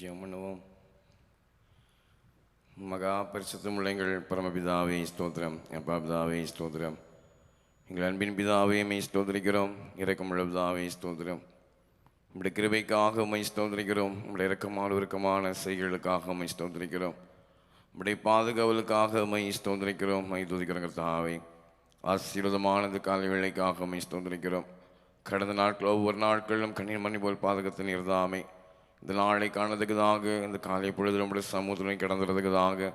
ஜெபம் பண்ணுவோம். மகா பரிசுத்தம் எங்கள் பரமபிதாவே ஸ்தோத்திரம். அப்பா பிதாவே ஸ்தோத்திரம். எங்கள் அன்பின் பிதாவே மெய் ஸ்தோத்திரிக்கிறோம். இறக்கமுள்ள பிதாவே ஸ்தோத்திரம். நம்முடைய கிருபைக்காக மை ஸ்தோத்திரிக்கிறோம். நம்முடைய இறக்கமான உருக்கமான செய்களுக்காக உம்மை ஸ்தோத்திரிக்கிறோம். நம்முடைய பாதுகாவலுக்காக மை ஸ்தோந்திரிக்கிறோம் மை துதிக்கிறோம் கர்த்தாவே. ஆசீர்வாதமானது காலை வேளைக்காக உம்மை கடந்த நாட்கள் ஒவ்வொரு நாட்களிலும் கண்ணீர் மணி போல் பாதகத்தை நீர்தாமே இந்த நாளை காணதுக்குதாக இந்த காலை பொழுது நம்முடைய சமூகத்தினை கடந்துறதுக்குதாக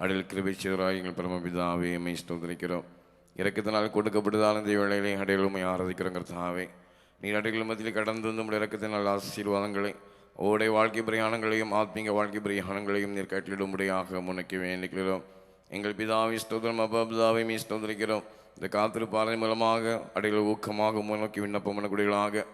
கிருபை கிருபிச்சராய் எங்கள் பரமபிதாவே எம்மை ஸ்தோத்திரிக்கிறோம். இறக்கத்தினால் கொடுக்கப்பட்டதான இந்த வேளையிலே அடையலுமை ஆராதிக்கிறோம் கர்த்தாவே நீர் அடைகள் மத்தியில் கடந்து வந்து நம்முடைய இறக்கத்தினால் ஆசீர்வாதங்களை ஓடை வாழ்க்கை பிரயாணங்களையும் ஆத்மீக வாழ்க்கை பிரயாணங்களையும் நீர் கட்டிலிடும்படியாக முன்னைக்கு வேண்டிக்கிறோம் எங்கள் பிதாவை ஸ்தோத்திரம் அப்பா பிதாவை மீ ஸ்தோத்திரிக்கிறோம். இந்த காத்திருப்பாறை மூலமாக அடையில் ஊக்கமாக முன்னோக்கி விண்ணப்பம் பண்ணக்கூடியவர்களாக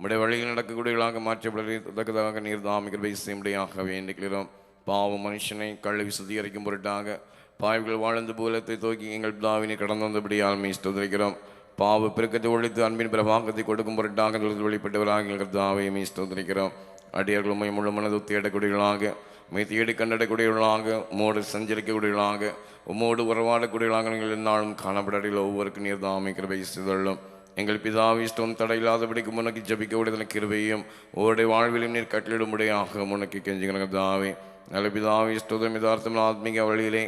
உடைய வழியில் நடக்கக்கூடியவர்களாக மாற்றப்படத்தக்கதாக நீர் தாமிகள் செய்யும்படியாக வேண்டிக்கிறோம். பாவம் மனுஷனை கழுவி சுத்திகரிக்கும் பொருட்டாக பாய்கள் வாழ்ந்து பூலத்தை தோக்கி எங்கள் பிதாவினை கடந்து வந்தபடியால் மீஸ்தோதரிக்கிறோம் பாவ பெருக்கத்தை ஒழித்து அன்பின் பிரபாகத்தை கொடுக்கும் பொருட்டாக வெளிப்பட்டவராக எங்கள் தாவை மீஸ்தோதரிக்கிறோம் அடியார்கள் உண்மை முழு மனது தேடக்கூடியவர்களாக உண்மை தேடி கண்டடக்கூடியவர்களாக உம்மோடு சஞ்சரிக்கக்கூடியவர்களாக உம்மோடு உறவாடக்கூடியவர்களாக நீங்கள் என்னாலும் காணப்படையில் ஒவ்வொருக்கும் நீர் தாமை கிருபை செய்துள்ளோம். எங்கள் பிதாவி பிதாவிஷ்டம் தடையில்லாதபடிக்கு உனக்கு ஜபிக்க உடையதன கிருபையும் ஓடைய வாழ்விலும் நீர் கட்டளிடும்படியாக உனக்கு கெஞ்சுகிறங்க தாவே நல்ல பிதாவை ஸ்தோதம் யதார்த்தம் ஆத்மீக வழியிலே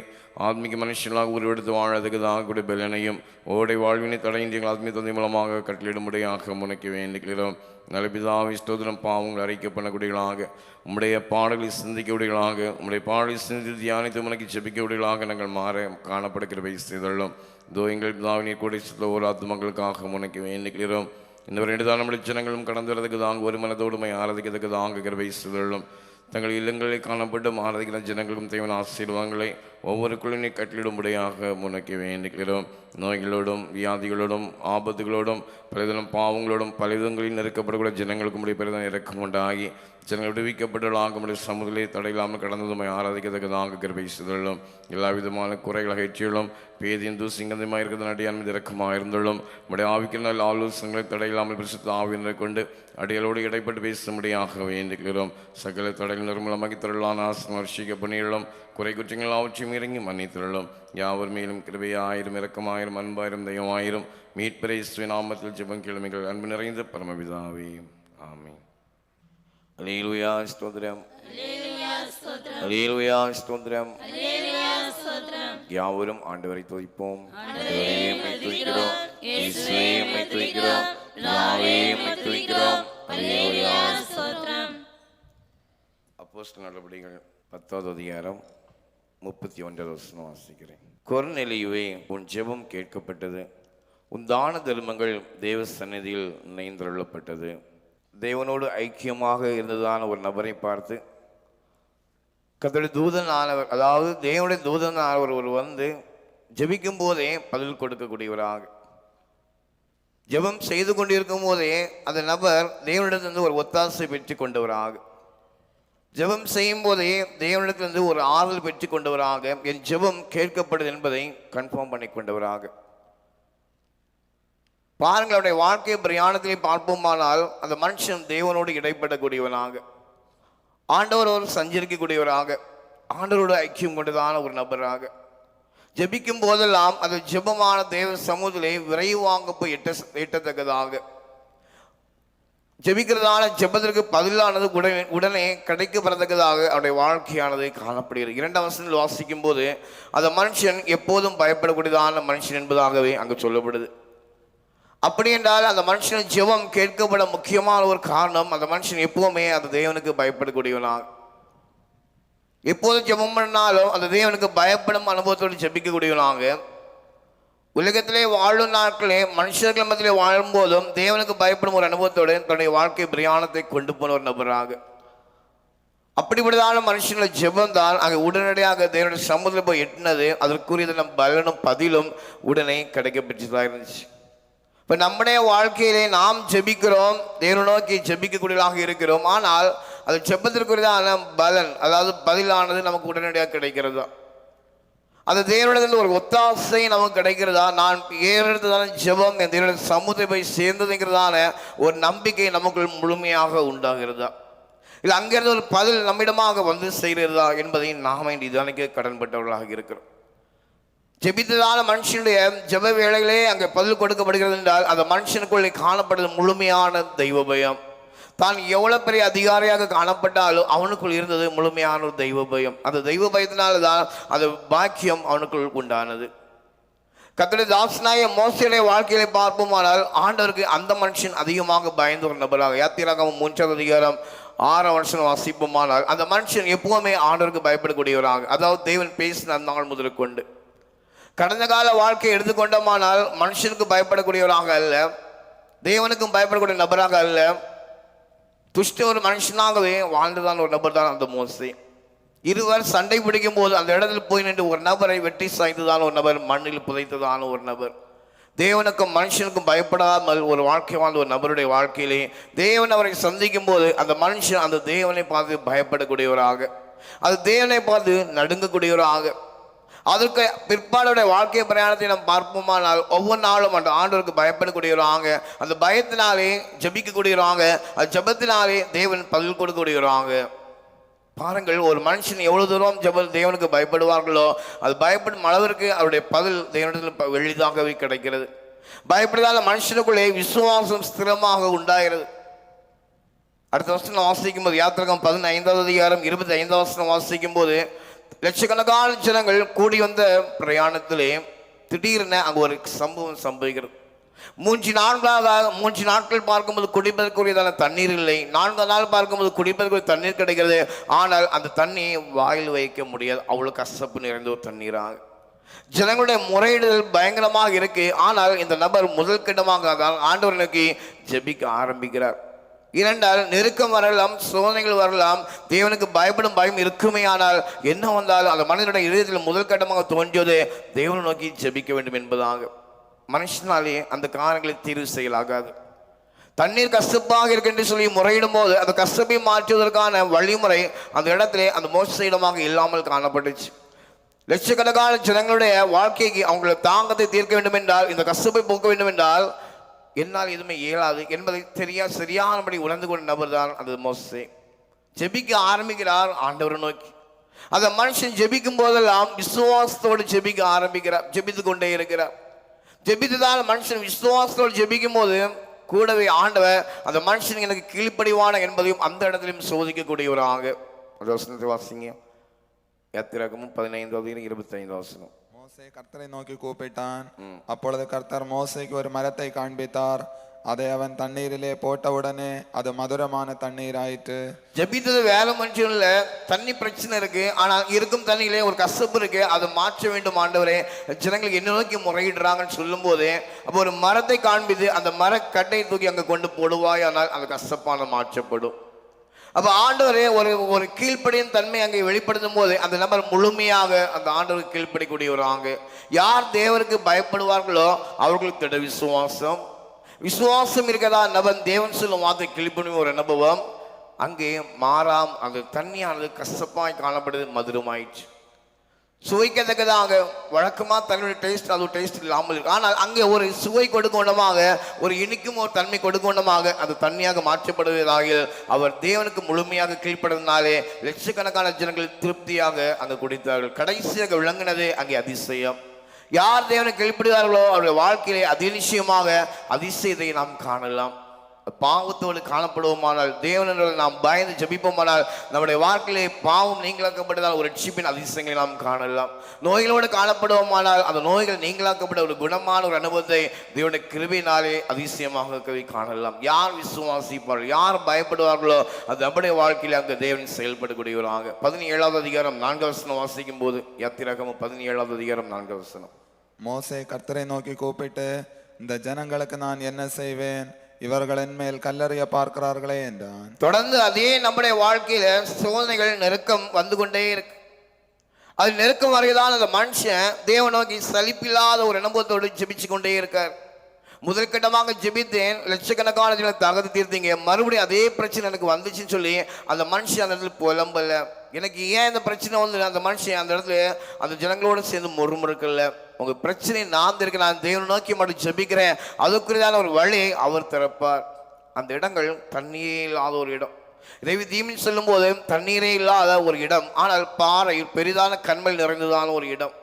ஆத்மீக மனுஷனாக உருவெடுத்து வாழறதுக்குதாக கூடிய பலனையும் ஓடை வாழ்வினை தடையின்றி எங்கள் தந்தை மூலமாக கட்டளிடும்படியாக முனைக்க வேண்டுகிறோம். நல்ல பிதாவை ஸ்தோத்திரம். பாவங்கள் அறிக்கப்படக்கூடியவர்களாக உம்முடைய பாடலை சிந்திக்கக்கூடியவர்களாக உம்முடைய பாடலை சிந்தித்து தியானித்து உனக்கு செபிக்கக்கூடியவர்களாக நாங்கள் மாற காணப்படுகிற செய்துள்ளோம். இதோ எங்கள் பிதாவினை கூட சில ஒரு ஆத்மங்களுக்காக முனைக்க வேண்டுகிறோம். இந்த ஒரு தான் நம்முடைய ஜனங்களும் கடந்து வரதுக்கு தாங்க ஒரு மனதோடுமை ஆராதிக்கிறதுக்கு தாங்க கிருபை செய்துள்ளோம். தங்கள் இல்லங்களில் காணப்பட்டு ஆராதிக்கிற ஜனங்களுக்கும் தேவன் ஆசீர்வாதங்களை ஒவ்வொரு குழுவினை கட்டளிடும்படியாக முன்னக்கி வேண்டுகிறோம் நோய்களோடும் வியாதிகளோடும் ஆபத்துகளோடும் பலவிதம் பாவங்களோடும் பலவிதங்களில் நெருக்கப்படக்கூடிய ஜனங்களுக்கு முடிய பெரிதும் இறக்கம் உண்டாகி ஜனங்கள் விடுவிக்கப்பட்டவர்களாக முடிய சமூகத்திலே தடையில்லாமல் கடந்ததுமை ஆராதிக்கத்தக்கதாக கிருபை செய்துள்ளோம். எல்லா விதமான குறைகள் அகற்றியுள்ளோம். பேதியும் தூசிங்கந்தமாக இருக்கிறது அடியான் மீது இறக்கமாக இருந்துள்ளோம். நம்முடைய ஆவிக்கு நல்ல ஆலோசனைகளை தடையில்லாமல் பிரசித்த ஆவியினரை கொண்டு அடிகளோடு இடைப்பட்டு பேசும்படியாக வேண்டுகிறோம் சகல தடையில் நிர்மூலமாக்கி திரளான ஆசனம் வர்ஷிக்க பணியுள்ளோம். குறை குற்றங்கள் ஆட்சியும் இறங்கி மன்னித்துள்ளோம். யாவர் மேலும் கிருபையாயிரம் இரக்கமாயிரம் அன்பாயிரம் தெய்வமாயிரம் மீட்பரை நாமத்தில் ஜெபம் கிழமைகள் அன்பு நிறைந்த பரமபிதாவே ஆமென். அலேலுயா ஸ்தோத்திரம். அலேலுயா ஸ்தோத்திரம். யாவரும் ஆண்டவரை துதிப்போம். துதிக்கிறோம் துதிக்கிறோம் துதிக்கிறோம் அப்போஸ்தலர் நடவடிக்கைகள் பத்தாவது அதிகாரம். முப்பத்தி ஒன்றாவது வசனம் வாசிக்கிறேன். குரநிலையுவே உன் ஜெபம் கேட்கப்பட்டது. உன் தான தர்மங்கள் தேவ சந்நிதியில் நினைந்தருளப்பட்டது. தேவனோடு ஐக்கியமாக இருந்ததான ஒரு நபரை பார்த்து கத்தோடைய தூதன் ஆனவர் அதாவது தேவனுடைய தூதன் ஆனவர் ஒரு வந்து ஜபிக்கும் போதே பதில் கொடுக்கக்கூடியவராக. ஜெபம் செய்து கொண்டிருக்கும் போதே அந்த நபர் தேவனிடத்திலிருந்து ஒரு ஒத்தாசை பெற்று கொண்டவராக ஜெபம் செய்யும் போதே தேவனிடத்திலிருந்து ஒரு ஆறுதல் பெற்று கொண்டவராக என் ஜெபம் கேட்கப்படுது என்பதை கன்ஃபார்ம் பண்ணி கொண்டவராக பாருங்கள் அவருடைய வாழ்க்கை பிரயாணத்திலே பார்ப்போமானால் அந்த மனுஷன் தேவனோடு இடைப்படக்கூடியவனாக ஆண்டவர் ஒரு சஞ்சரிக்கக்கூடியவராக ஆண்டவரோடு ஐக்கியம் கொண்டதான ஒரு நபராக. ஜெபிக்கும் போதெல்லாம் அது ஜெபமான தேவ சமூகத்திலே விரைவாங்க போய் எட்ட எட்டத்தக்கதாக ஜெபிக்கிறதால ஜெபத்திற்கு பதிலானது உடனே உடனே கிடைக்கப்படத்தக்கதாக அவருடைய வாழ்க்கையானது காணப்படுகிறது. இரண்டாம் வசனத்தில் வாசிக்கும் போது அந்த மனுஷன் எப்போதும் பயப்படக்கூடியதான மனுஷன் என்பதாகவே அங்கு சொல்லப்படுது. அப்படி என்றால் அந்த மனுஷன் ஜெபம் கேட்கப்பட முக்கியமான ஒரு காரணம் அந்த மனுஷன் எப்பவுமே அந்த தேவனுக்கு பயப்படக்கூடியவனாக. எப்போது ஜெபம் பண்ணாலும் அந்த தேவனுக்கு பயப்படும் அனுபவத்தோடு ஜெபிக்கக்கூடியவனாக உலகத்திலே வாழும் நாட்களே மனுஷர்கள் மத்தியிலே வாழும்போதும் தேவனுக்கு பயப்படும் ஒரு அனுபவத்தோடு தன்னுடைய வாழ்க்கை பிரயாணத்தை கொண்டு போன ஒரு நபராக. அப்படிப்பட்டதான மனுஷங்கள ஜெபம் அங்கே உடனடியாக தேவனுடைய சமுதிரம் போய் எட்டினது. அதற்குரியதான பலனும் பதிலும் உடனே கிடைக்கப்பெற்றதாக இருந்துச்சு. இப்போ நம்முடைய வாழ்க்கையிலே நாம் ஜெபிக்கிறோம் தேவனை நோக்கி ஜெபிக்கக்கூடியதாக இருக்கிறோம். ஆனால் அது ஜெபத்திற்குரியதான பலன் அதாவது பதிலானது நமக்கு உடனடியாக கிடைக்கிறது? தான் அந்த தேவனிடத்தில் ஒரு ஒத்தாசை நமக்கு கிடைக்கிறதா? நான் ஏறெடுத்ததான ஜெபம் என் தேவனுடைய சமுதிரம் போய் சேர்ந்ததுங்கிறதான ஒரு நம்பிக்கை நமக்குள் முழுமையாக உண்டாகிறதா? இல்லை அங்கிருந்து ஒரு பதில் நம்மிடமாக வந்து செய்கிறதா என்பதை நாம் இன்று கடன்பட்டவர்களாக இருக்கிறோம். ஜெபித்ததான மனுஷனுடைய ஜெப வேளைகளே அங்கே பதில் கொடுக்கப்படுகிறது என்றால் அந்த மனுஷனுக்குள்ளே காணப்படுது முழுமையான தெய்வ பயம் தான் எவ்வளோ பெரிய அதிகாரியாக காணப்பட்டாலும் அவனுக்குள் இருந்தது முழுமையான ஒரு தெய்வ பயம். அந்த தெய்வ பயத்தினால தான் அந்த பாக்கியம் அவனுக்குள் உண்டானது. கத்தடி தாசனாய மோசையுடைய வாழ்க்கையில பார்ப்போமானால் ஆண்டவருக்கு அந்த மனுஷன் அதிகமாக பயந்து ஒரு நபராக யாத்திராகவும் மூன்றாவது அதிகாரம் ஆறாம் வருஷம் வாசிப்போமானால் அந்த மனுஷன் எப்பவுமே ஆண்டவருக்கு பயப்படக்கூடியவராக அதாவது தேவன் பேசின அந்த நாள் முதற்கொண்டு. கடந்த கால வாழ்க்கையை எடுத்துக்கொண்டோமானால் மனுஷனுக்கு பயப்படக்கூடியவராக அல்ல தேவனுக்கும் பயப்படக்கூடிய நபராக அல்ல துஷ்ட ஒரு மனுஷனாகவே வாழ்ந்துதான் ஒரு நபர் தான் அந்த மோசே. இருவர் சண்டை பிடிக்கும் போது அந்த இடத்துல போய் நின்று ஒரு நபரை வெட்டி சாய்ந்ததான ஒரு நபர் மண்ணில் புதைத்ததான ஒரு நபர். தேவனுக்கும் மனுஷனுக்கும் பயப்படாமல் ஒரு வாழ்க்கை வாழ்ந்த ஒரு நபருடைய வாழ்க்கையிலே தேவன் அவரை சந்திக்கும் போது அந்த மனுஷன் அந்த தேவனை பார்த்து பயப்படக்கூடியவராக அது தேவனை பார்த்து நடுங்கக்கூடியவராக. அதற்கு பிற்பாடுடைய வாழ்க்கை பிரயாணத்தை நாம் பார்ப்போமானால் ஒவ்வொரு நாளும் அந்த ஆண்டவருக்கு பயப்படக்கூடியவராங்க அந்த பயத்தினாலே ஜபிக்கக்கூடியவராங்க அந்த ஜபத்தினாலே தேவன் பதில் கொடுக்கக்கூடியவராங்க பாருங்கள் ஒரு மனுஷன் எவ்வளோ தூரம் ஜப தேவனுக்கு பயப்படுவார்களோ அது பயப்படும் அளவிற்கு அவருடைய பதில் தேவனத்தில் ப- எளிதாகவே கிடைக்கிறது. பயப்படாத மனுஷனுக்குள்ளே விசுவாசம் ஸ்திரமாக உண்டாகிறது. அடுத்த வருஷம் வாசிக்கும் போது யாத்திரகம் பதினைந்தாவது அதிகாரம் இருபத்தி ஐந்தாவது வருஷம் வாசிக்கும் போது லட்சக்கணக்கான ஜனங்கள் கூடி வந்த பிரயாணத்திலே திடீரென அங்கே ஒரு சம்பவம் சம்பவிக்கிறது. மூன்று நான்காவதாக மூன்று நாட்கள் பார்க்கும்போது குடிப்பதற்குரியதான தண்ணீர் இல்லை. நான்கு நாள் பார்க்கும்போது குடிப்பதற்குரிய தண்ணீர் கிடைக்கிறது. ஆனால் அந்த தண்ணி வாயில் வைக்க முடியாது. அவ்வளோ கசப்பு நிறைந்த ஒரு தண்ணீராக. ஜனங்களுடைய முறையிடுதல் பயங்கரமாக இருக்கு. ஆனால் இந்த நபர் முதல் கிடமாக ஆண்டவர் நோக்கி ஜெபிக்க ஆரம்பிக்கிறார். இரண்டால் நெருக்கம் வரலாம் சோதனைகள் வரலாம் தேவனுக்கு பயப்படும் பயம் இருக்குமே ஆனால் என்ன வந்தாலும் அந்த மனிதனுடைய இதயத்தில் முதல் கட்டமாக தோன்றியது தேவனை நோக்கி ஜெபிக்க வேண்டும் என்பதாக. மனுஷனாலே அந்த காரணங்களை தீர்வு செயலாகாது தண்ணீர் கசப்பாக இருக்கு என்று சொல்லி முறையிடும் போது அந்த கசப்பை மாற்றுவதற்கான வழிமுறை அந்த இடத்துல அந்த மோசடிடமாக இல்லாமல் காணப்பட்டுச்சு. லட்சக்கணக்கான ஜனங்களுடைய வாழ்க்கைக்கு அவங்களோட தாங்கத்தை தீர்க்க வேண்டும் என்றால் இந்த கசப்பை போக்க வேண்டும் என்றால் என்னால் எதுவுமே இயலாது என்பதை தெரியா சரியானபடி உணர்ந்து கொண்ட நபர் தான் அந்த மோசே ஜெபிக்க ஆரம்பிக்கிறார் ஆண்டவரை நோக்கி. அந்த மனுஷன் ஜெபிக்கும் போதெல்லாம் விசுவாசத்தோடு ஜெபிக்க ஆரம்பிக்கிறார் ஜெபித்து கொண்டே இருக்கிறார். ஜெபித்ததால் மனுஷன் விசுவாசத்தோடு ஜெபிக்கும் போது கூடவே ஆண்டவர் அந்த மனுஷன் எனக்கு கீழ்ப்படிவான என்பதையும் அந்த இடத்திலும் சோதிக்கக்கூடியவராக. ஒரு வசனத்தை வாசிங்க. யாத்திராகமும் பதினைந்தாவது இருபத்தி ஐந்தாவது வசனம். மோசே கர்த்தரை நோக்கி கூப்பிட்டான். அப்பொழுது கர்த்தர் மோசேக்கு ஒரு மரத்தை காண்பித்தார். அதை அவன் தண்ணீரிலே போட்டவுடனே அது மதுரமான தண்ணீர் ஆயிற்று. ஜெபித்தது வேலை மனுஷன் இல்ல தண்ணி பிரச்சனை இருக்கு ஆனால் இருக்கும் தண்ணியிலே ஒரு கசப்பு இருக்கு அதை மாற்ற வேண்டும் ஆண்டவரே. ஜனங்களுக்கு என்ன நோக்கி முறையிடுறாங்கன்னு சொல்லும்போது அப்போ ஒரு மரத்தை காண்பித்து அந்த மரக்கட்டையை தூக்கி அங்கே கொண்டு போடுவாய் ஆனால் அந்த கசப்பான மாற்றப்படும். அப்போ ஆண்டவரே ஒரு ஒரு கீழ்ப்படியின் தன்மை அங்கே வெளிப்படுத்தும் போது அந்த நபர் முழுமையாக அந்த ஆண்டவருக்கு கீழ்ப்படிக்கூடியவராங்க யார் தேவருக்கு பயப்படுவார்களோ அவர்களுக்கு திட விசுவாசம். விசுவாசம் இருக்கிறதா நபன் தேவன் சொல்லும் வார்த்தை கீழ்ப்படியும் ஒரு அனுபவம். அங்கே மாறாம் அந்த தண்ணியானது கசப்பாய் காணப்படுது மதுரமாயிடுச்சு சுவைக்கத்தக்கதாக வழக்கமாக தன்னுடைய டேஸ்ட் அது டேஸ்ட் இல்லாமல் இருக்கு. ஆனால் அங்கே ஒரு சுவை கொடுக்கோண்டமாக ஒரு இனிக்கும் ஒரு தன்மை கொடுக்கோண்டமாக அது தண்ணியாக மாற்றப்படுவதாக அவர் தேவனுக்கு முழுமையாக கீழ்ப்படுவதனாலே லட்சக்கணக்கான ஜனங்கள் திருப்தியாக அங்கே குடித்தார்கள். கடைசியாக விளங்கினதே அங்கே அதிசயம். யார் தேவனுக்கு கீழ்ப்படுகிறார்களோ அவருடைய வாழ்க்கையிலே அதிசயமாக அதிசயத்தை நாம் காணலாம். பாவத்தோடு காணப்படுவோமானால் தேவனிடம் நாம் பயந்து ஜெபிப்போமானால் நம்முடைய வாழ்க்கையிலே பாவம் நீங்களாக்கப்பட்டதால் ஒரு ரட்சிப்பின் அதிசயங்களை நாம் காணலாம். நோய்களோடு காணப்படுவோமானால் அந்த நோய்கள் நீங்களாக்கப்பட்ட ஒரு குணமான ஒரு அனுபவத்தை தேவனுடைய கிருபினாலே அதிசயமாக காணலாம். யார் விசுவாசிப்பார்கள் யார் பயப்படுவார்களோ அது நம்முடைய வாழ்க்கையில அந்த தேவன் செயல்படக்கூடியவராக. பதினேழாவது அதிகாரம் நான்கு வசனம் வாசிக்கும் போது யாத்திரகமும் பதினேழாவது அதிகாரம் நான்கு வசனம். மோசை கர்த்தரை நோக்கி கூப்பிட்டு இந்த ஜனங்களுக்கு நான் என்ன செய்வேன்? இவர்கள் என் மேல் கல்லறிய பார்க்கிறார்களே என்றான். தொடர்ந்து அதே நம்முடைய வாழ்க்கையில சோதனைகள் நெருக்கம் வந்து கொண்டே இருக்கு. அது நெருக்கம் வரைதான் அந்த மனுஷன் தேவ நோக்கி சலிப்பில்லாத ஒரு அனுபவத்தோடு ஜெபிச்சு கொண்டே இருக்கார். முதற்கட்டமாக ஜெபித்தேன். லட்சக்கணக்கான ஜனங்களை தகத்து தீர்த்தீங்க. மறுபடியும் அதே பிரச்சனை எனக்கு வந்துச்சுன்னு சொல்லி அந்த மனுஷன் அந்த இடத்துல புலம்பல. எனக்கு ஏன் இந்த பிரச்சனை வந்து அந்த மனுஷன் அந்த இடத்துல அந்த ஜனங்களோட சேர்ந்து முறுமுறுக்கல? உங்க பிரச்சனை நான் இருக்கு நான் தேவனை நோக்கி மட்டும் ஜெபிக்கிறேன். அதுக்குரியதான ஒரு வழி அவர் திறப்பார். அந்த இடங்கள் தண்ணியே இல்லாத ஒரு இடம். இதை தீமின் சொல்லும்போது தண்ணீரே இல்லாத ஒரு இடம். ஆனால் பாறை பெரிதான கண்மல் நிறைந்ததான ஒரு இடம்.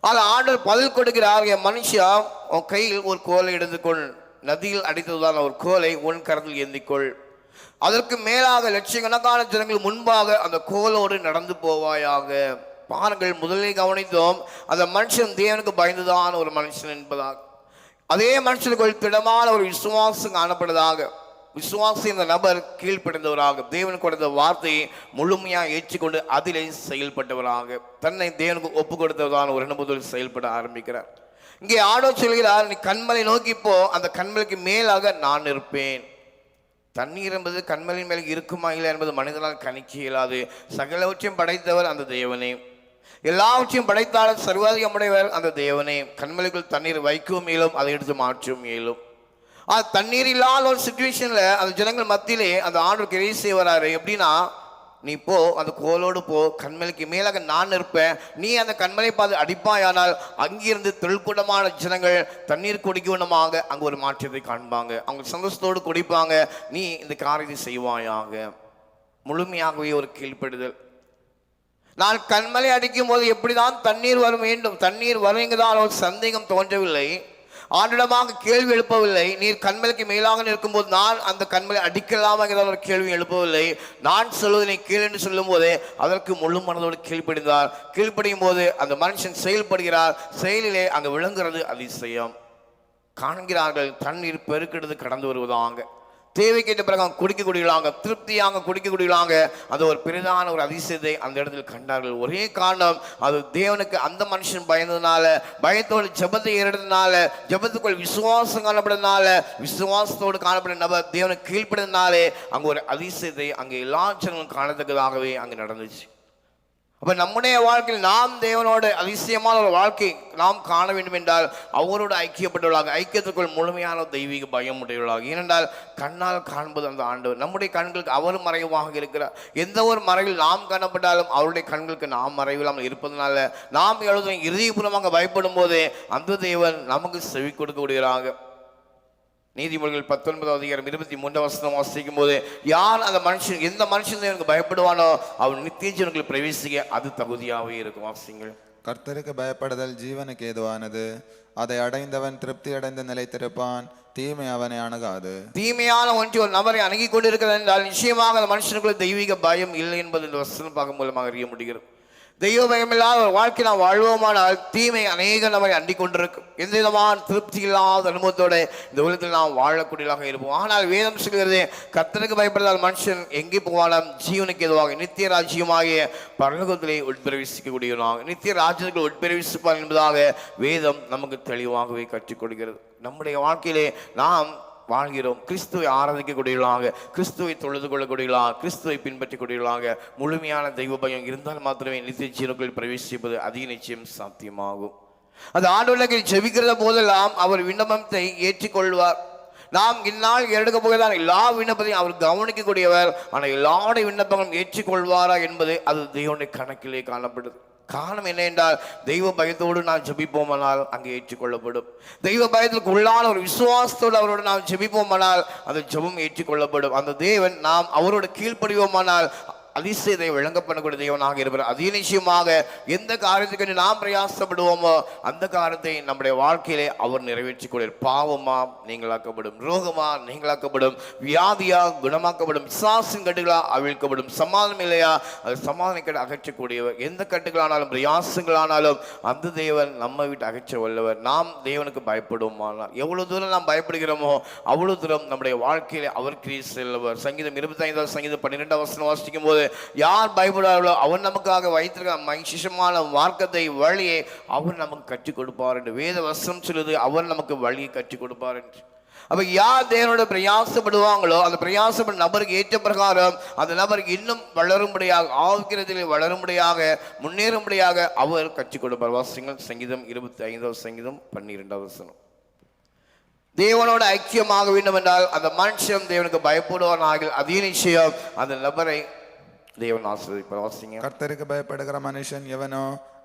அது ஆண்டவர் பதில் கொடுக்கிறார் என் மனுஷா உன் கையில் ஒரு கோலை எடுத்துக்கொள். நதியில் அடித்ததுதான் ஒரு கோலை உன் கரத்தில் ஏந்திக்கொள். அதற்கு மேலாக லட்சக்கணக்கான ஜனங்கள் முன்பாக அந்த கோலோடு நடந்து போவாயாக. பாருங்கள் முதலில் கவனித்தோம் அந்த மனுஷன் தேவனுக்கு பயந்துதான் ஒரு மனுஷன் என்பதாக அதே மனுஷனுக்கு ஒரு திடமான ஒரு விசுவாசம் காணப்படுதாக விசுவாசி இந்த நபர் கீழ்ப்படைந்தவராக தேவன் கொடுத்த வார்த்தையை முழுமையாக ஏற்றுக்கொண்டு அதிலே செயல்பட்டவராக. தன்னை தேவனுக்கு ஒப்பு கொடுத்தவரான ஒரு முதல் செயல்பட ஆரம்பிக்கிறார். இங்கே ஆடோ சொல்கிறார் நீ கண்மலை நோக்கி போ அந்த கண்மலைக்கு மேலாக நான் இருப்பேன். தண்ணீர் என்பது கண்மலின் மேல் இருக்குமா இல்லை என்பது மனிதனால் கணிக்க இயலாது. சகலவற்றையும் படைத்தவர் அந்த தேவனே. எல்லாவற்றையும் படைத்தாலும் சர்வாதிகமுடையவர் அந்த தேவனே. கண்மலைக்குள் தண்ணீர் வைக்கவும் இயலும் அதை எடுத்து மாற்றவும் இயலும். தண்ணீர் இல்லாத ஒரு சுச்சுவேஷனில் அந்த ஜனங்கள் மத்தியிலே அந்த ஆண்டு கிரை செய்வராரு. எப்படின்னா நீ போ அந்த கோலோடு போ கண்மலைக்கு மேலாக நான் இருப்பேன் நீ அந்த கண்மலை பார்த்து அடிப்பாயானால் அங்கிருந்து தொழில்கூடமான ஜனங்கள் தண்ணீர் குடிக்கணுமாக அங்கே ஒரு மாற்றத்தை காண்பாங்க. அவங்க சந்தோஷத்தோடு குடிப்பாங்க. நீ இந்த காரியத்தை செய்வாயாக. முழுமையாகவே ஒரு கீழ்ப்படுதல். நான் கண்மலை அடிக்கும் போது எப்படிதான் தண்ணீர் வர வேண்டும்? தண்ணீர் வருங்கிறதால் ஒரு சந்தேகம் தோன்றவில்லை. ஆண்டிடமாக கேள்வி எழுப்பவில்லை. நீர் கண்மலைக்கு மேலாக நிற்கும்போது நான் அந்த கண்மலை அடிக்கலாமா என்கிற ஒரு கேள்வி எழுப்பவில்லை. நான் சொல்வதை நீ கீழ் என்று சொல்லும் போதே அதற்கு முழு மனதோடு கீழ்ப்படிந்தார். கீழ்ப்படியும் போது அந்த மனுஷன் செயல்படுகிறார். செயலிலே அங்கு விளங்குறது அதிசயம். காண்கிறார்கள் தண்ணீர் பெருக்கெடுத்து கடந்து வருவதாங்க தேவைக்கேற்ற பிறகு அவங்க குடிக்க குடிக்கலாங்க திருப்தியாக குடிக்க குடிக்கலாங்க அது ஒரு பெரிதான ஒரு அதிசயத்தை அந்த இடத்தில் கண்டார்கள். ஒரே காரணம் அது தேவனுக்கு அந்த மனுஷன் பயந்ததுனால பயத்தோடு ஜெபத்தை ஏறதுனால ஜெபத்துக்குள் விசுவாசம் காணப்படுறதுனால விசுவாசத்தோடு காணப்படும் நபர் தேவனுக்கு கீழ்ப்படுறதுனாலே அங்கே ஒரு அதிசயத்தை அங்கே எல்லா ஜனங்களும் காணத்தக்கதாகவே அங்கே நடந்துச்சு. அப்ப நம்முடைய வாழ்க்கையில் நாம் தேவனோட அதிசயமான ஒரு வாழ்க்கை நாம் காண வேண்டும் என்றால் அவரோடு ஐக்கியப்பட்டுள்ளாக ஐக்கியத்துக்குள் முழுமையான தெய்வீக பயம் உடையவர்களாக ஏனென்றால் கண்ணால் காண்பது அந்த ஆண்டவர். நம்முடைய கண்களுக்கு அவர் மறைவாக இருக்கிறார். எந்த ஒரு மறைவில் நாம் காணப்பட்டாலும் அவருடைய கண்களுக்கு நாம் மறைவில்லாமல் இருப்பதனால நாம் எழுதும் இறுதிபூர்வமாக பயப்படும் போது அந்த தேவன் நமக்கு செவி கொடுக்கக்கூடியவராக. நீதிமொழிகள் பத்தொன்பதாவது அதிகாரம் இருபத்தி மூன்றாம் வசனம் வாசிக்கும் போது யார் அந்த மனுஷன் எந்த மனுஷன் எனக்கு பயப்படுவானோ அவன் நித்திய பிரவேசிக்க அது தகுதியாகவே இருக்கும். வாசிங்கள் கர்த்தருக்கு பயப்படுதல் ஜீவனுக்கு ஏதுவானது. அதை அடைந்தவன் திருப்தி அடைந்து நிலைத்திருப்பான் தீமை அவனை அணுகாது. தீமையான ஒன்று ஒரு நபரை அணுகி கொண்டிருக்கிறது என்றால் நிச்சயமாக அந்த மனுஷனுக்குள்ள தெய்வீக பயம் இல்லை என்பது இந்த வசனம் பார்க்கும் மூலமாக அறிய முடிகிறது. தெய்வ பயமில்லாத ஒரு வாழ்க்கை நாம் வாழ்வோமானால் தீமை அநேக நம்மை அண்டிக் கொண்டிருக்கும் எந்த விதமான திருப்தி இல்லாத அனுபவத்தோடு இந்த உலகத்தில் நாம் வாழக்கூடியதாக இருப்போம். ஆனால் வேதம் சொல்கிறது கத்தனுக்கு பயப்படாத மனுஷன் எங்கே போவாலும் ஜீவனுக்கு எதுவாக நித்திய ராஜ்யமாகிய பரலோகத்திலே உட்பிரவேசிக்கக்கூடியவனாக நித்திய ராஜ்யத்துக்கு உட்பிரவேசிப்பார் என்பதாக வேதம் நமக்கு தெளிவாகவே கற்றுக் கொடுக்கிறது. நம்முடைய வாழ்க்கையிலே நாம் வாழ்கிறோம். கிறிஸ்துவை ஆராதிக்கக்கூடியவர்களாக கிறிஸ்துவை தொழுது கொள்ளக்கூடியவர்களாக கிறிஸ்துவை பின்பற்றக்கூடியவர்களாக முழுமையான தெய்வ பயம் இருந்தால் மாத்திரமே நித்திய ஜீவனுக்குள் பிரவேசிப்பது அதிக நிச்சயம் சாத்தியமாகும். அது ஆண்டவர்களுக்கு செவிக்கிற போதெல்லாம் அவர் விண்ணப்பத்தை ஏற்றுக்கொள்வார். நாம் இந்நாள் எடுக்க போகிறார் எல்லா விண்ணப்பத்தையும் அவர் கவனிக்கக்கூடியவர். ஆனால் எல்லாருடைய விண்ணப்பங்களும் ஏற்றுக்கொள்வாரா என்பது அது தெய்வனுடைய கணக்கிலே காணப்படுது. காரணம் என்ன என்றால் தெய்வ பயத்தோடு நாம் ஜெபிப்போமானால் அங்கே ஏற்றுக்கொள்ளப்படும். தெய்வ பயத்திற்கு உள்ளான ஒரு விசுவாசத்தோடு அவரோடு நாம் ஜெபிப்போமானால் அந்த ஜெபம் ஏற்றுக்கொள்ளப்படும். அந்த தேவன் நாம் அவரோட கீழ்ப்படிவோமானால் அதிசயத்தை விளங்க பண்ணக்கூடிய தேவனாக இருப்பார். அதே நிச்சயமாக எந்த காரியத்துக்கு நாம் பிரயாசப்படுவோமோ அந்த காரியத்தை நம்முடைய வாழ்க்கையிலே அவர் நிறைவேற்றிக்கூடிய பாவமா நீங்களாக்கப்படும் ரோகமா நீங்களாக்கப்படும் வியாதியா குணமாக்கப்படும் சாசின் கட்டுகளா அவிழ்க்கப்படும் சமாதானம் இல்லையா? அது சமாதானக்கட்டு அகற்றக்கூடியவர். எந்த கட்டுகளானாலும் பிரயாசங்களானாலும் அந்த தேவன் நம்ம வீட்டு அகற்ற வல்லவர். நாம் தேவனுக்கு பயப்படுவோமானால் எவ்வளவு தூரம் நாம் பயப்படுகிறோமோ அவ்வளவு தூரம் நம்முடைய வாழ்க்கையிலே அவர் கிரீஸ் செல்லவர். சங்கீதம் இருபத்தி ஐந்தாவது சங்கீதம் பன்னிரெண்டாம் வசனம் வாசிக்கும் போது யார் பயப்படாதோ அவர் நமக்காக வைத்திருக்க மகிஷமான மார்க்கத்தை வழியை அவர் நமக்கு கற்றுக் கொடுப்பார் என்று வேத வசனம் சொல்லுது அவர் நமக்கு வழியை கற்றுக் கொடுப்பார் என்று. அப்ப யார் தேவனோட பிரயாசப்படுவாங்களோ அந்த பிரயாசப்படும் நபருக்கு ஏற்ற பிரகாரம் அந்த நபருக்கு இன்னும் வளரும்படியாக ஆக்கிரத்தில் வளரும்படியாக முன்னேறும்படியாக அவர் கற்றுக் கொடுப்பார். வாசிங்கள் சங்கீதம் இருபத்தி ஐந்தாவது சங்கீதம் பன்னிரெண்டாவது வசனம். தேவனோட ஐக்கியமாக வேண்டும் என்றால் அந்த மனுஷன் தேவனுக்கு பயப்படுவான் ஆகிய அதே நிச்சயம் அந்த நபரை தேவன் ஆசிரியப்பார் வாசிங்க கர்த்தருக்கு பயப்படுகிற மனுஷன் எவனோ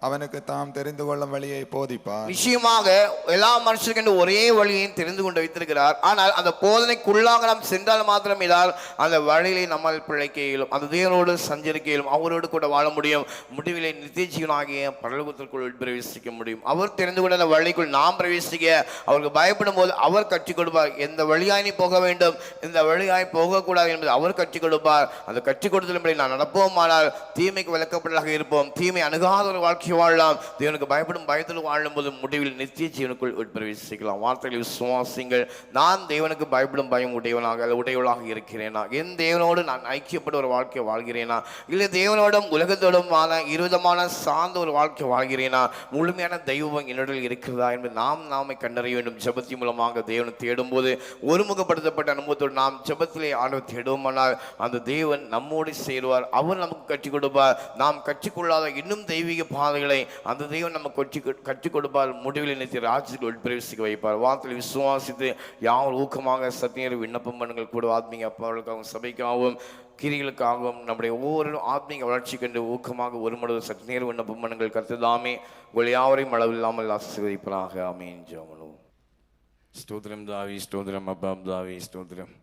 அவனுக்கு தாம் தெரிந்து கொள்ளும் வழியை போதிப்பார். நிச்சயமாக எல்லா மனுஷருக்கும் ஒரே வழியையும் தெரிந்து கொண்டு வைத்திருக்கிறார். ஆனால் அந்த போதனைக்குள்ளாக நாம் சென்றால் மாத்திரம் இதால் அந்த வழியிலே நம்மால் பிழைக்க இயலும். அந்த தேவனோடு சஞ்சரிக்க இயலும். அவரோடு கூட வாழ முடியும். முடிவிலே நித்திய ஜீவனாகிய பரலோகத்திற்குள் பிரவேசிக்க முடியும். அவர் தெரிந்து கொண்ட அந்த வழிக்குள் நாம் பிரவேசிக்க அவருக்கு பயப்படும் போது அவர் கற்றுக் கொடுப்பார். எந்த வழியாய் நீ போக வேண்டும்? இந்த வழியாய் போகக்கூடாது என்பதை அவர் கற்றுக் கொடுப்பார். அந்த கற்றுக் கொடுத்தபடி நான் நடப்போம் ஆனால் தீமைக்கு விளக்கப்பட்டதாக இருப்போம். தீமை அணுகாத ஒரு வாழ்க்கை வாழலாம். தேவனுக்கு பயப்படும் பயத்தில் வாழும்போது முடிவில் நித்திய ஜீவனுக்குள் உட்பிரவேசிக்கலாம். வார்த்தைகளை விசுவாசிங்கள். நான் தேவனுக்கு பயப்படும் பயம் உடையவனாக அல்ல உடையவளாக இருக்கிறேனா? என் தேவனோடு நான் ஐக்கியப்பட்ட ஒரு வாழ்க்கை வாழ்கிறேனா? இல்லை தேவனோடும் உலகத்தோடுமான இருவிதமான சார்ந்த ஒரு வாழ்க்கை வாழ்கிறேனா? முழுமையான தெய்வம் என்னுடன் இருக்கிறதா என்பது நாம் நாமை கண்டறிய வேண்டும். ஜெபத்தின் மூலமாக தேவனை தேடும்போது ஒருமுகப்படுத்தப்பட்ட அனுபவத்தோடு நாம் ஜபத்திலே ஆண்டவர் தேடுவோமானால் அந்த தேவன் நம்மோடு சேருவார். அவர் நமக்கு கற்றுக் கொடுப்பார். நாம் கற்றுக்கொள்ளாத இன்னும் தெய்வீக பாதைகளை அந்த தெய்வம் நம்ம கொச்சி கற்றுக் கொடுப்பார். முடிவில் நினைத்து ராஜ்யத்துக்கு உட்பிரவேசிக்க வைப்பார். வார்த்தையில் விசுவாசித்து யார் ஊக்கமாக சத்தியர் விண்ணப்பம் பண்ணுங்கள். கூட ஆத்மீக அப்பாவுக்காகவும் சபைக்காகவும் கிரிகளுக்காகவும் நம்முடைய ஒவ்வொரு ஆத்மீக வளர்ச்சி கண்டு ஊக்கமாக ஒரு மனது நேரம் விண்ணப்பம் பண்ணுங்கள். கருத்துதாமே உங்கள் யாவரையும் அளவில்லாமல் ஆசீர்வதிப்பதாக ஆமீன். ஜோமனும் ஸ்தோத்திரம் தாவி ஸ்தோத்திரம் அப்பாம் தாவி ஸ்தோத்திரம்.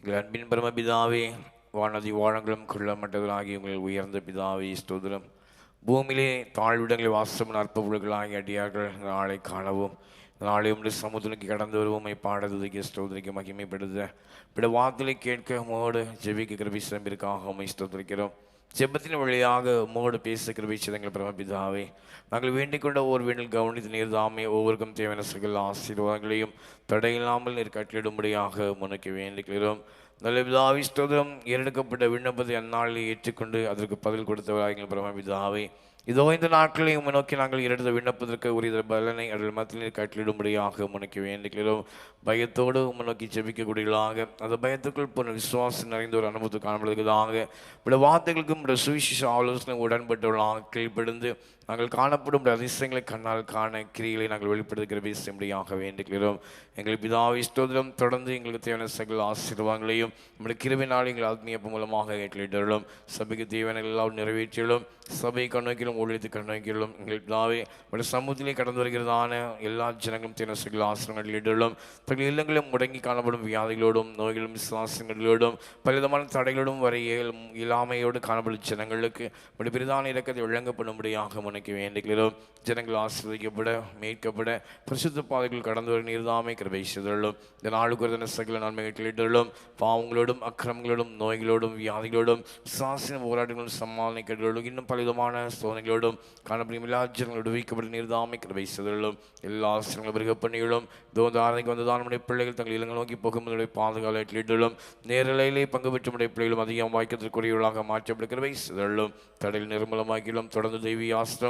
எங்கள் அன்பின் பரமபிதாவே வானதி வாழங்களும் கொள்ளமட்டவர்களாகி உங்கள் உயர்ந்த பிதாவே ஸ்தோத்திரம். பூமியிலே தாழ்விடங்களில் வாசம் அற்புதங்களாகிய அடியார்கள் நாளை காணவும். நாளை உடைய சமுத்திரக்கு கடந்து வருவோமை. பாடதுக்கு ஸ்தோத்திரிக்க மகிமைப்படுத்த. பிட வார்த்தைகளை கேட்க மோடு ஜெபிக்க கிருபி சிறம்பிற்காக உமை ஸ்தோத்திரிக்கிறோம். ஜெபத்தின் வழியாக உம்மோடு பேச கிருபை சிதங்கள் பரமபிதாவே நாங்கள் வேண்டிக் கொண்ட ஓர் வேண்டில் கவனித்து நீர் தாமே ஒவ்வொருக்கும் தேவையான சகல ஆசீர்வாதங்களையும் தடையில்லாமல் நீர் கட்டளிடும்படியாக உனக்கு வேண்டிக்கிறோம். நல்ல பிதாவி ஸ்தோத்திரம். ஏறெடுக்கப்பட்ட விண்ணப்பத்தை அந்நாளில் ஏற்றுக்கொண்டு அதற்கு பதில் கொடுத்தவராக பரமபிதாவே இதோ இந்த நாட்களை உம்மை நோக்கி நாங்கள் இரண்டு விண்ணப்பதற்கு உரிய பலனை அதில் மத்தியில் கட்டளிடும்படியாக உனக்கு வேண்டுகிறோம். பயத்தோடு உம்மை நோக்கி ஜெபிக்கக்கூடியதாக அந்த பயத்துக்குள் போன விசுவாசம் நிறைந்த ஒரு அனுபவத்தை காணப்படுகிறதாக இப்படி வார்த்தைகளுக்கும் இப்படி சுவிசேஷ ஆலோசனை உடன்பட்டுள்ளாக கீழ்ப்படிந்து நாங்கள் காணப்படும் அதிசயங்களை கண்ணால் காண கிரிகளை நாங்கள் வெளிப்படுத்துகிற பேசும்படியாக வேண்டுகிறோம். எங்கள் பிதாவை ஸ்தோத்திரம் தொடர்ந்து எங்களுக்கு தேவையான சகல் ஆசீர்வாதங்களையும் நம்முடைய கிருவினால் எங்கள் ஆத்மீயப்பு மூலமாக ஏற்றிடலும் சபைக்கு தேவையான எல்லாம் நிறைவேற்றியுள்ளோம். சபை கண்ணோக்கிலும் ஊழியத்தை கண்ணோக்கிலும் எங்கள் பிதாவை நம்முடைய சமூகத்திலே கடந்து வருகிறதான எல்லா ஜனங்களும் தேவையான சகல் ஆசிரங்கள் இடலும் தங்கள் இல்லங்களிலும் முடங்கி காணப்படும் வியாதிகளோடும் நோய்களும் விசுவாசங்களோடும் பலவிதமான தடைகளோடும் வரை இயல்- இயலாமையோடு காணப்படும் ஜனங்களுக்கு நம்முடைய பிரதான இறக்கத்தை வழங்கப்படும்படியாக உனக்கு வேண்டுகிறோம் ஜனங்கள் ஆசீர்வதிக்கப்பட மீட்கப்பட பரிசுத்த பாதைகள் கடந்து வரும் நீர்தாமே கிருபை செய்துள்ளோம். இந்த நாளுக்கு ஒரு சகல நன்மைகள் கேட்டுள்ளோம் பாவங்களோடும் அக்கிரமங்களோடும் நோய்களோடும் வியாதிகளோடும் சாசன போராட்டங்களும் சமாளிக்கங்களோடும் இன்னும் பலவிதமான சோதனைகளோடும் காணப்படும் எல்லா ஜனங்களோடு விடுவிக்கப்பட நீர்தாமே கிருபை செய்துள்ளோம். எல்லா ஆசிரியங்களும் பிறகு பண்ணியுள்ளோம் தோதாரணைக்கு வந்ததான் நம்முடைய பிள்ளைகள் தங்கள் இல்லங்கள் நோக்கி போகும்போது பாதுகாலிட்டுள்ளோம் நேரலையிலே பங்கு பெற்ற நம்முடைய பிள்ளைகளும் அதிகம் வாய்க்கத்திற்குரியவர்களாக மாற்றப்பட கிருபை செய்துள்ளோம். தடையில் நிர்மலமாக்கிலும் தொடர்ந்து தெய்வீ ஆசிரியர்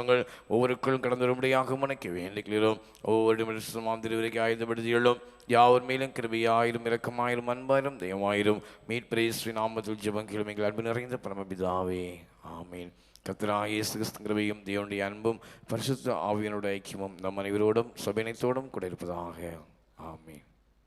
ஒவ்வொருக்களும் கடந்து வரும்படியாக முனைக்க வேண்டிக்கிறோம் ஒவ்வொரு திருவிரைக்கு ஆயுதப்படுத்தியுள்ளோம் யாவர் மேலும் கிருபையாயிரும் இரக்கமாயிரும் அன்பாயிரும் தெய்வமாயிரும் மீட்பிரேஸ்வி நாமத்தில் ஜெபங்கிலும் கிழமைகள் அன்பு நிறைந்த பரமபிதாவே. ஆமீன். கத்ரா இயேசு கிறிஸ்து கிருபையும் தேவனுடைய அன்பும் பரிசுத்த ஆவியனுடைய ஐக்கியமும் நம் அனைவரோடும் சபைனத்தோடும் கூட இருப்பதாக. ஆமீன்.